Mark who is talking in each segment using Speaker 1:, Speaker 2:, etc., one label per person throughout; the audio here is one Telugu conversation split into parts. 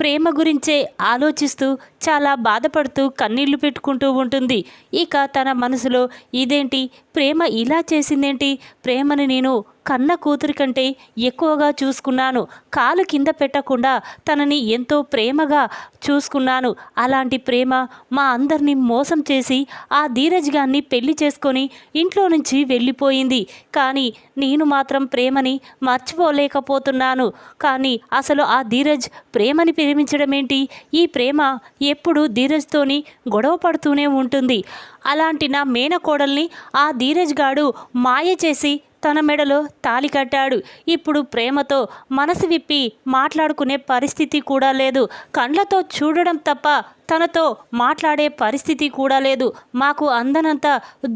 Speaker 1: ప్రేమ గురించే ఆలోచిస్తూ చాలా బాధపడుతూ కన్నీళ్ళు పెట్టుకుంటూ ఉంటుంది. ఇక తన మనసులో ఇదేంటి? ప్రేమ ఇలా చేసిందేంటి? ప్రేమని నేను కన్న కూతురి కంటే ఎక్కువగా చూసుకున్నాను. కాలు కింద పెట్టకుండా తనని ఎంతో ప్రేమగా చూసుకున్నాను. అలాంటి ప్రేమ మా అందరినీ మోసం చేసి ఆ ధీరజ్ గారిని పెళ్ళి చేసుకొని ఇంట్లో నుంచి వెళ్ళిపోయింది. కానీ నేను మాత్రం ప్రేమని మర్చిపోలేకపోతున్నాను. కానీ అసలు ఆ ధీరజ్ ప్రేమని ప్రేమించడం ఏంటి ఈ ప్రేమ ఎప్పుడు ధీరజ్తోని గొడవ పడుతూనే ఉంటుంది. అలాంటి నా మేనకోడల్ని ఆ ధీరజ్ గాడు మాయ చేసి తన మెడలో తాలి కట్టాడు. ఇప్పుడు ప్రేమతో మనసు విప్పి మాట్లాడుకునే పరిస్థితి కూడా లేదు. కండ్లతో చూడడం తప్ప తనతో మాట్లాడే పరిస్థితి కూడా లేదు. మాకు అందనంత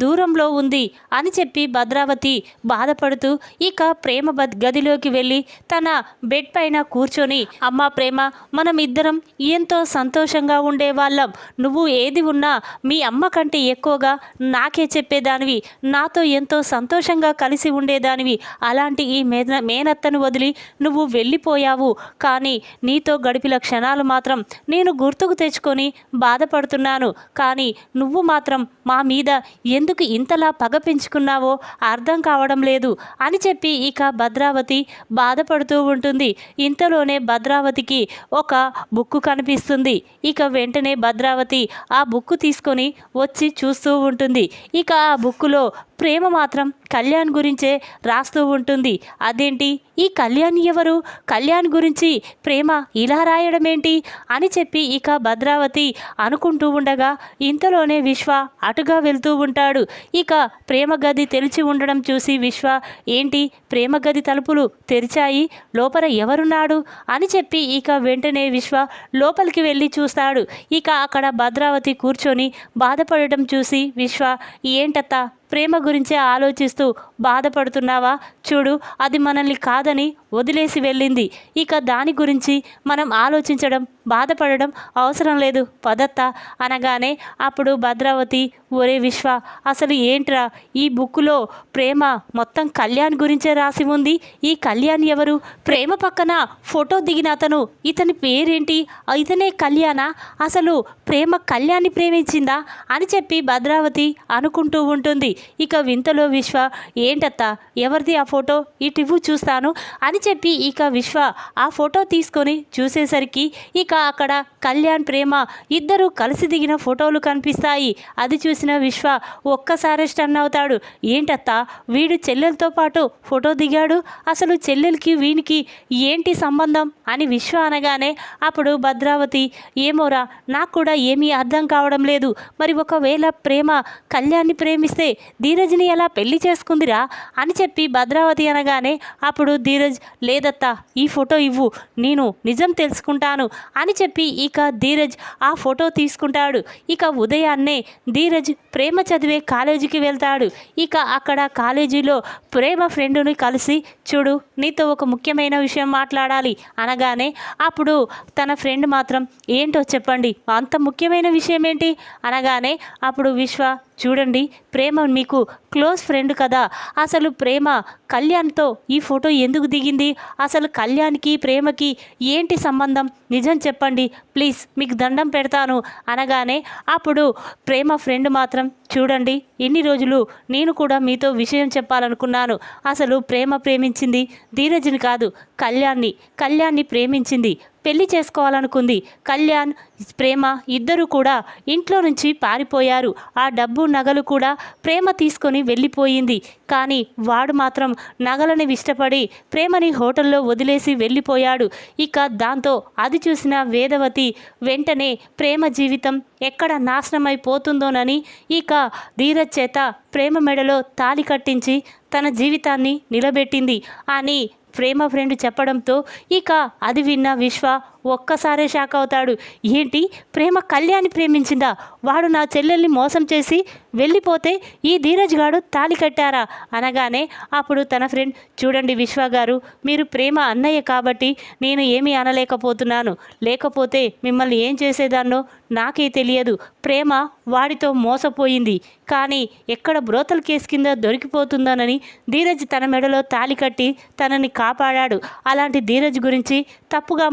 Speaker 1: దూరంలో ఉంది అని చెప్పి భద్రావతి బాధపడుతూ ఇక ప్రేమ బద్ గదిలోకి వెళ్ళి తన బెడ్ పైన కూర్చొని అమ్మా ప్రేమ మనం ఇద్దరం ఎంతో సంతోషంగా ఉండేవాళ్ళం. నువ్వు ఏది ఉన్నా మీ అమ్మ కంటే ఎక్కువగా నాకే చెప్పేదానివి. నాతో ఎంతో సంతోషంగా కలిసి ఉండేదానివి. అలాంటి ఈ మేన మేనత్తను వదిలి నువ్వు వెళ్ళిపోయావు. కానీ నీతో గడిపిన క్షణాలు మాత్రం నేను గుర్తుకు తెచ్చుకొని బాధపడుతున్నాను. కానీ నువ్వు మాత్రం మా మీద ఎందుకు ఇంతలా పగ పెంచుకున్నావో అర్థం కావడం లేదు అని చెప్పి ఇక భద్రావతి బాధపడుతూ ఉంటుంది. ఇంతలోనే భద్రావతికి ఒక బుక్కు కనిపిస్తుంది. ఇక వెంటనే భద్రావతి ఆ బుక్కు తీసుకొని వచ్చి చూస్తూ ఉంటుంది. ఇక ఆ బుక్కులో ప్రేమ మాత్రం కళ్యాణ్ గురించే రాస్తూ ఉంటుంది. అదేంటి? ఈ కళ్యాణ్ ఎవరు? కళ్యాణ్ గురించి ప్రేమ ఇలా రాయడం ఏంటి అని చెప్పి ఇక భద్రావతి అనుకుంటూ ఉండగా ఇంతలోనే విశ్వ అటుగా వెళ్తూ ఉంటాడు. ఇక ప్రేమ గది తెరిచి ఉండడం చూసి విశ్వ ఏంటి? ప్రేమ గది తలుపులు తెరిచాయి? లోపల ఎవరున్నాడు? అని చెప్పి ఇక వెంటనే విశ్వ లోపలికి వెళ్ళి చూస్తాడు. ఇక అక్కడ భద్రావతి కూర్చొని బాధపడటం చూసి విశ్వ ఏంటత్తా? ప్రేమ గురించే ఆలోచిస్తూ బాధపడుతున్నావా? చూడు అది మనల్ని కాదని వదిలేసి వెళ్ళింది. ఇక దాని గురించి మనం ఆలోచించడం బాధపడడం అవసరం లేదు పదత్త అనగానే అప్పుడు భద్రావతి ఒరే విశ్వ అసలు ఏంట్రా ఈ బుక్కులో ప్రేమ మొత్తం కళ్యాణ్ గురించే రాసి ఉంది? ఈ కళ్యాణ్ ఎవరు? ప్రేమ పక్కన ఫోటో దిగిన అతను. ఇతని పేరేంటి? ఇతనే కళ్యాణ? అసలు ప్రేమ కళ్యాణ్ని ప్రేమించిందా? అని చెప్పి భద్రావతి అనుకుంటూ ఉంటుంది. ఇక వింతలో విశ్వ ఏంటత్తా ఎవరిది ఆ ఫోటో? ఇటు చూస్తాను. అని చెప్పి ఇక విశ్వ ఆ ఫోటో తీసుకొని చూసేసరికి ఇక అక్కడ కళ్యాణ్ ప్రేమ ఇద్దరు కలిసి దిగిన ఫోటోలు కనిపిస్తాయి. అది చూసిన విశ్వ ఒక్కసారి స్టన్ అవుతాడు. ఏంటత్తా? వీడు చెల్లెలతో పాటు ఫోటో దిగాడు? అసలు చెల్లెలకి వీనికి ఏంటి సంబంధం? అని విశ్వ అనగానే అప్పుడు భద్రావతి ఏమోరా నాకు కూడా ఏమీ అర్థం కావడం లేదు. మరి ఒకవేళ ప్రేమ కళ్యాణ్ని ప్రేమిస్తే ధీరజ్ని ఎలా పెళ్ళి చేసుకుందిరా? అని చెప్పి భద్రావతి అనగానే అప్పుడు ధీరజ్ లేదత్తా ఈ ఫోటో ఇవ్వు. నేను నిజం తెలుసుకుంటాను. అని చెప్పి ఇక ధీరజ్ ఆ ఫోటో తీసుకుంటాడు. ఇక ఉదయాన్నే ధీరజ్ ప్రేమ చదివే కాలేజీకి వెళ్తాడు. ఇక అక్కడ కాలేజీలో ప్రేమ ఫ్రెండుని కలిసి చూడు నీతో ఒక ముఖ్యమైన విషయం మాట్లాడాలి అనగానే అప్పుడు తన ఫ్రెండ్ మాత్రం ఏంటో చెప్పండి అంత ముఖ్యమైన విషయం ఏంటి అనగానే అప్పుడు విశ్వ చూడండి ప్రేమ మీకు క్లోజ్ ఫ్రెండ్ కదా. అసలు ప్రేమ కళ్యాణ్తో ఈ ఫోటో ఎందుకు దిగింది? అసలు కళ్యాణ్కి ప్రేమకి ఏంటి సంబంధం? నిజం చెప్పండి. ప్లీజ్ మీకు దండం పెడతాను అనగానే అప్పుడు ప్రేమ ఫ్రెండ్ మాత్రం చూడండి ఎన్ని రోజులు నేను కూడా మీతో విషయం చెప్పాలనుకున్నాను. అసలు ప్రేమ ప్రేమించింది ధీరజ్ని కాదు కళ్యాణ్ని. కళ్యాణ్ని ప్రేమించింది పెళ్ళి చేసుకోవాలనుకుంది. కళ్యాణ్ ప్రేమ ఇద్దరు కూడా ఇంట్లో నుంచి పారిపోయారు. ఆ డబ్బు నగలు కూడా ప్రేమ తీసుకొని వెళ్ళిపోయింది. కానీ వాడు మాత్రం నగలని ఇష్టపడి ప్రేమని హోటల్లో వదిలేసి వెళ్ళిపోయాడు. ఇక దాంతో అది చూసిన వేదవతి వెంటనే ప్రేమ జీవితం ఎక్కడ నాశనమైపోతుందోనని ఇక ధీరజ్ చేత ప్రేమ మెడలో తాలి కట్టించి తన జీవితాన్ని నిలబెట్టింది అని ప్రేమ ఫ్రెండ్ చెప్పడంతో ఇక అది విన్న విశ్వ ఒక్కసారే షాక్ అవుతాడు. ఏంటి? ప్రేమ కళ్యాణి ప్రేమించిందా? వాడు నా చెల్లెల్ని మోసం చేసి వెళ్ళిపోతే ఈ ధీరజ్ గాడు తాళి కట్టారా? అనగానే అప్పుడు తన ఫ్రెండ్ చూడండి విశ్వ గారు మీరు ప్రేమ అన్నయ్య కాబట్టి నేను ఏమీ అనలేకపోతున్నాను. లేకపోతే మిమ్మల్ని ఏం చేసేదాన్నో నాకే తెలియదు. ప్రేమ వాడితో మోసపోయింది. కానీ ఎక్కడ బ్రోతల్ కేసు కింద దొరికిపోతుందోనని ధీరజ్ తన మెడలో తాలి కట్టి తనని కాపాడాడు. అలాంటి ధీరజ్ గురించి తప్పుగా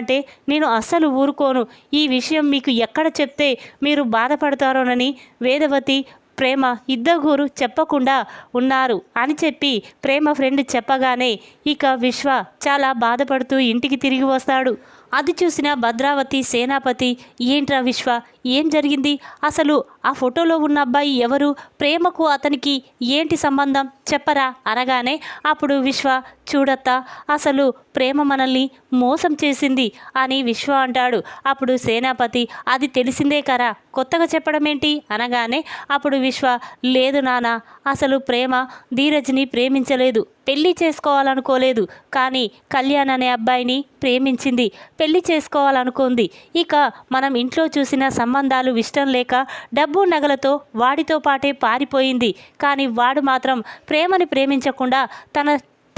Speaker 1: అంటే నేను అస్సలు ఊరుకోను. ఈ విషయం మీకు ఎక్కడ చెప్తే మీరు బాధపడతారోనని వేదవతి ప్రేమ ఇద్దగురు చెప్పకుండా ఉన్నారు అని చెప్పి ప్రేమ ఫ్రెండ్ చెప్పగానే ఇక విశ్వ చాలా బాధపడుతూ ఇంటికి తిరిగి వస్తాడు. అది చూసిన భద్రావతి సేనాపతి ఏంట్రా విశ్వ ఏం జరిగింది? అసలు ఆ ఫోటోలో ఉన్న అబ్బాయి ఎవరు? ప్రేమకు అతనికి ఏంటి సంబంధం? చెప్పరా? అనగానే అప్పుడు విశ్వ చూడత్తా అసలు ప్రేమ మనల్ని మోసం చేసింది అని విశ్వ అంటాడు. అప్పుడు సేనాపతి అది తెలిసిందే కరా? కొత్తగా చెప్పడం ఏంటి? అనగానే అప్పుడు విశ్వ లేదు నాన్న అసలు ప్రేమ ధీరజ్ని ప్రేమించలేదు. పెళ్ళి చేసుకోవాలనుకోలేదు. కానీ కళ్యాణ్ అనే అబ్బాయిని ప్రేమించింది. పెళ్ళి చేసుకోవాలనుకుంది. ఇక మనం ఇంట్లో చూసిన సంబంధాలు ఇష్టం లేక డబ్బు నగలతో వాడితో పాటే పారిపోయింది. కానీ వాడు మాత్రం ప్రేమని ప్రేమించకుండా తన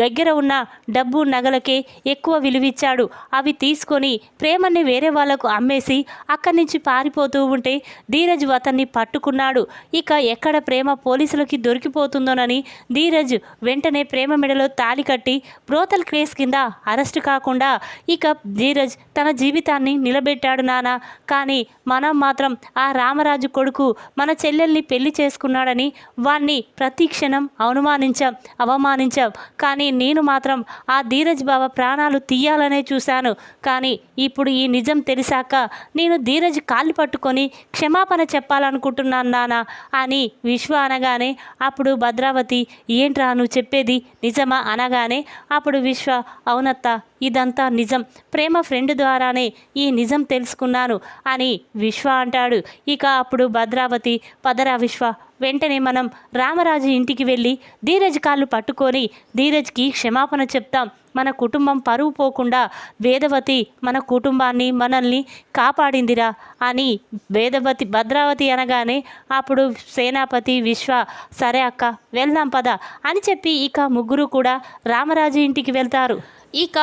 Speaker 1: దగ్గర ఉన్న డబ్బు నగలకే ఎక్కువ విలువిచ్చాడు. అవి తీసుకొని ప్రేమని వేరే వాళ్ళకు అమ్మేసి అక్కడి నుంచి పారిపోతూ ఉంటే ధీరజ్ అతన్ని పట్టుకున్నాడు. ఇక ఎక్కడ ప్రేమ పోలీసులకి దొరికిపోతుందోనని ధీరజ్ వెంటనే ప్రేమ మెడలో తాలి కట్టి బ్రోతల్ క్రేస్ కింద అరెస్ట్ కాకుండా ఇక ధీరజ్ తన జీవితాన్ని నిలబెట్టాడు నాన్న. కానీ మనం మాత్రం ఆ రామరాజు కొడుకు మన చెల్లెల్ని పెళ్ళి చేసుకున్నాడని వాణ్ణి ప్రతి క్షణం అవమానించాం అవమానించాం. కానీ నేను మాత్రం ఆ ధీరజ్ బాబా ప్రాణాలు తీయాలనే చూశాను. కానీ ఇప్పుడు ఈ నిజం తెలిసాక నేను ధీరజ్ కాళ్ళు పట్టుకొని క్షమాపణ చెప్పాలనుకుంటున్నాను నాన్న అని విశ్వ అనగానే అప్పుడు భద్రావతి ఏంట్రా నువ్వు చెప్పేది నిజమా? అనగానే అప్పుడు విశ్వ అవునత్త ఇదంతా నిజం. ప్రేమ ఫ్రెండ్ ద్వారానే ఈ నిజం తెలుసుకున్నాను అని విశ్వ అంటాడు. ఇక అప్పుడు భద్రావతి పదరా విశ్వ వెంటనే మనం రామరాజు ఇంటికి వెళ్ళి ధీరజ్ కాళ్ళు పట్టుకొని ధీరజ్కి క్షమాపణ చెప్తాం. మన కుటుంబం పరువు పోకుండా వేదవతి మన కుటుంబాన్ని మనల్ని కాపాడిందిరా అని వేదవతి భద్రావతి అనగానే అప్పుడు సేనాపతి విశ్వ సరే అక్క వెళ్దాం పద అని చెప్పి ఇక ముగ్గురు కూడా రామరాజు ఇంటికి వెళ్తారు. ఇక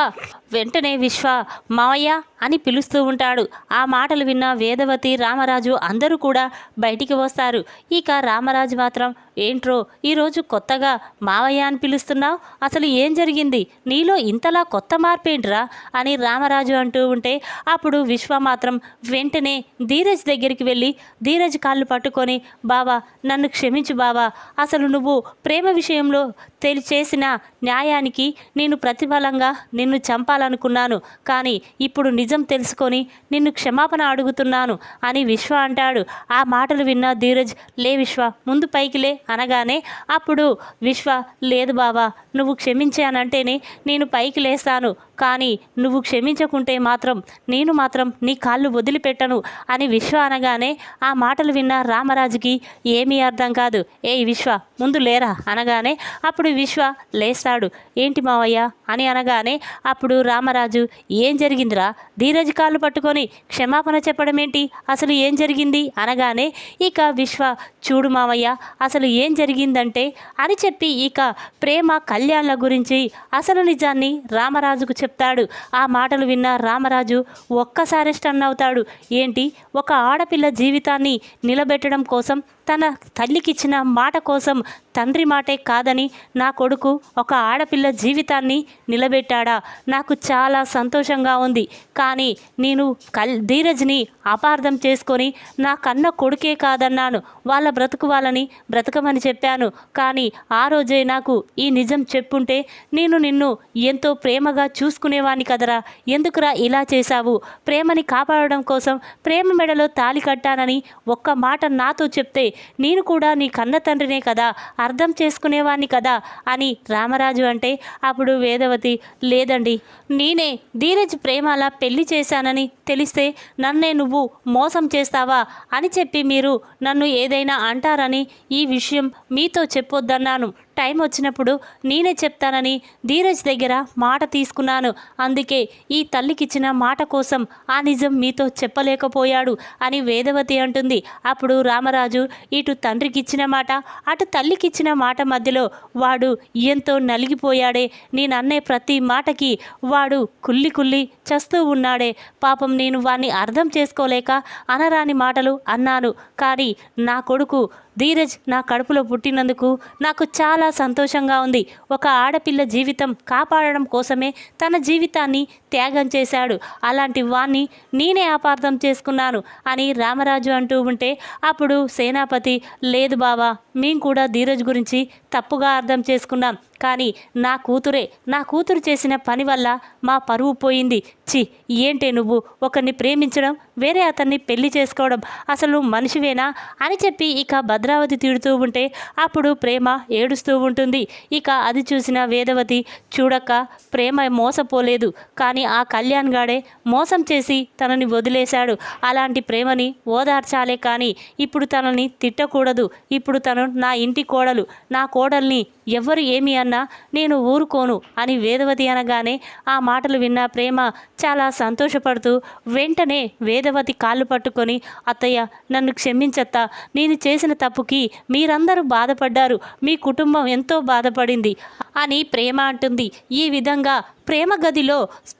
Speaker 1: వెంటనే విశ్వ మావయ్య అని పిలుస్తూ ఉంటాడు. ఆ మాటలు విన్న వేదవతి రామరాజు అందరూ కూడా బయటికి వస్తారు. ఇక రామరాజు మాత్రం ఏంట్రో ఈరోజు కొత్తగా మావయ్య అని పిలుస్తున్నావు? అసలు ఏం జరిగింది? నీలో ఇంతలా కొత్త మార్పేంట్రా? అని రామరాజు అంటూ ఉంటే అప్పుడు విశ్వ మాత్రం వెంటనే ధీరజ్ దగ్గరికి వెళ్ళి ధీరజ్ కాళ్ళు పట్టుకొని బావా నన్ను క్షమించు బావా. అసలు నువ్వు ప్రేమ విషయంలో తెలి చేసిన న్యాయానికి నేను ప్రతిఫలంగా నిన్ను చంపాలనుకున్నాను కానీ ఇప్పుడు నిజం తెలుసుకొని నిన్ను క్షమాపణ అడుగుతున్నాను అని విశ్వ అంటాడు. ఆ మాటలు విన్న ధీరజ్ లే విశ్వ ముందు పైకి లే అనగానే అప్పుడు విశ్వ లేదు బావా నువ్వు క్షమించానంటేనే నేను పైకి లేస్తాను. కానీ నువ్వు క్షమించకుంటే మాత్రం నేను మాత్రం నీ కాళ్ళు వదిలిపెట్టను అని విశ్వ అనగానే ఆ మాటలు విన్న రామరాజుకి ఏమీ అర్థం కాదు. ఏ విశ్వ ముందు లేరా? అనగానే అప్పుడు విశ్వ లేస్తాడు. ఏంటి మావయ్య? అని అనగానే అప్పుడు రామరాజు ఏం జరిగిందిరా? ధీరజ్ కాళ్ళు పట్టుకొని క్షమాపణ చెప్పడం ఏంటి అసలు ఏం జరిగింది? అనగానే ఇక విశ్వ చూడు మావయ్య అసలు ఏం జరిగిందంటే అని చెప్పి ఇక ప్రేమ కళ్యాణ్ల గురించి అసలు నిజాన్ని రామరాజుకు చెప్తాడు. ఆ మాటలు విన్న రామరాజు ఒక్కసారి స్టన్ అవుతాడు ఏంటి? ఒక ఆడపిల్ల జీవితాన్ని నిలబెట్టడం కోసం తన తల్లికిచ్చిన మాట కోసం తండ్రి మాటే కాదని నా కొడుకు ఒక ఆడపిల్ల జీవితాన్ని నిలబెట్టాడా? నాకు చాలా సంతోషంగా ఉంది. కానీ నేను కల్ ధీరజ్ని అపార్థం చేసుకొని నా కన్న కొడుకే కాదన్నాను. వాళ్ళ బ్రతుకు వాళ్ళని బ్రతకమని చెప్పాను. కానీ ఆ రోజే నాకు ఈ నిజం చెప్పుంటే నేను నిన్ను ఎంతో ప్రేమగా చూసుకునేవాణ్ణి కదరా? ఎందుకురా ఇలా చేశావు? ప్రేమని కాపాడడం కోసం ప్రేమ మెడలో తాలి కట్టానని ఒక్క మాట నాతో చెప్తే నేను కూడా నీ కన్న తండ్రినే కదా అర్థం చేసుకునేవాణ్ణి కదా అని రామరాజు అంటే అప్పుడు వేదవతి లేదండి నేనే ధీరజ్ ప్రేమ అలా పెళ్ళి చేశానని తెలిస్తే నన్నే నువ్వు మోసం చేస్తావా అని చెప్పి మీరు నన్ను ఏదైనా అంటారని ఈ విషయం మీతో చెప్పొద్దన్నాను. టైం వచ్చినప్పుడు నేనే చెప్తానని ధీరజ్ దగ్గర మాట తీసుకున్నాను. అందుకే ఈ తల్లికిచ్చిన మాట కోసం ఆ నిజం మీతో చెప్పలేకపోయాడు అని వేదవతి అంటుంది. అప్పుడు రామరాజు ఇటు తండ్రికిచ్చిన మాట అటు తల్లికిచ్చిన మాట మధ్యలో వాడు ఎంతో నలిగిపోయాడే. నేను అన్నే ప్రతి మాటకి వాడు కుల్లి కుల్లి చస్తూ ఉన్నాడే. పాపం నేను వాణ్ణి అర్థం చేసుకోలేక అనరాని మాటలు అన్నాను. కానీ నా కొడుకు ధీరజ్ నా కడుపులో పుట్టినందుకు నాకు చాలా సంతోషంగా ఉంది. ఒక ఆడపిల్ల జీవితం కాపాడడం కోసమే తన జీవితాన్ని త్యాగం చేశాడు. అలాంటి వాణ్ణి నేనే అపార్థం చేసుకున్నాను అని రామరాజు అంటూ ఉంటే అప్పుడు సేనాపతి లేదు బావా మేము కూడా ధీరజ్ గురించి తప్పుగా అర్థం చేసుకున్నాం. కానీ నా కూతురే నా కూతురు చేసిన పని వల్ల మా పరువు పోయింది. చి ఏంటే నువ్వు? ఒకరిని ప్రేమించడం వేరే అతన్ని పెళ్ళి చేసుకోవడం అసలు మనిషివేనా? అని చెప్పి ఇక భద్రావతి తిడుతూ ఉంటే అప్పుడు ప్రేమ ఏడుస్తూ ఉంటుంది. ఇక అది చూసిన వేదవతి చూడక ప్రేమ మోసపోలేదు. కానీ ఆ కళ్యాణ్ గాడే మోసం చేసి తనని వదిలేశాడు. అలాంటి ప్రేమని ఓదార్చాలే కానీ ఇప్పుడు తనని తిట్టకూడదు. ఇప్పుడు తను నా ఇంటి కోడలు నా కోడల్ని ఎవరు ఏమి అన్నా నేను ఊరుకోను అని వేదవతి అనగానే ఆ మాటలు విన్న ప్రేమ చాలా సంతోషపడుతూ వెంటనే వేదవతి కాళ్ళు పట్టుకొని అత్తయ్య నన్ను క్షమించత్తా. నేను చేసిన తప్పుకి మీరందరూ బాధపడ్డారు. మీ కుటుంబం ఎంతో బాధపడింది. అని ప్రేమ అంటుంది. ఈ విధంగా ప్రేమ గదిలో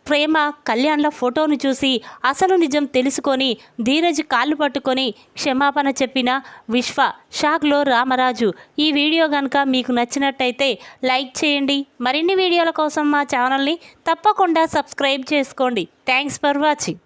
Speaker 1: ప్రేమ కళ్యాణ్ల ఫోటోను చూసి అసలు నిజం తెలుసుకొని ధీరజ్ కాళ్ళు పట్టుకొని క్షమాపణ చెప్పిన విశ్వ షాక్లో రామరాజు. ఈ వీడియో కనుక మీకు నచ్చినట్టయితే లైక్ చేయండి. మరిన్ని వీడియోల కోసం మా ఛానల్ని తప్పకుండా సబ్స్క్రైబ్ చేసుకోండి. Thanks for watching.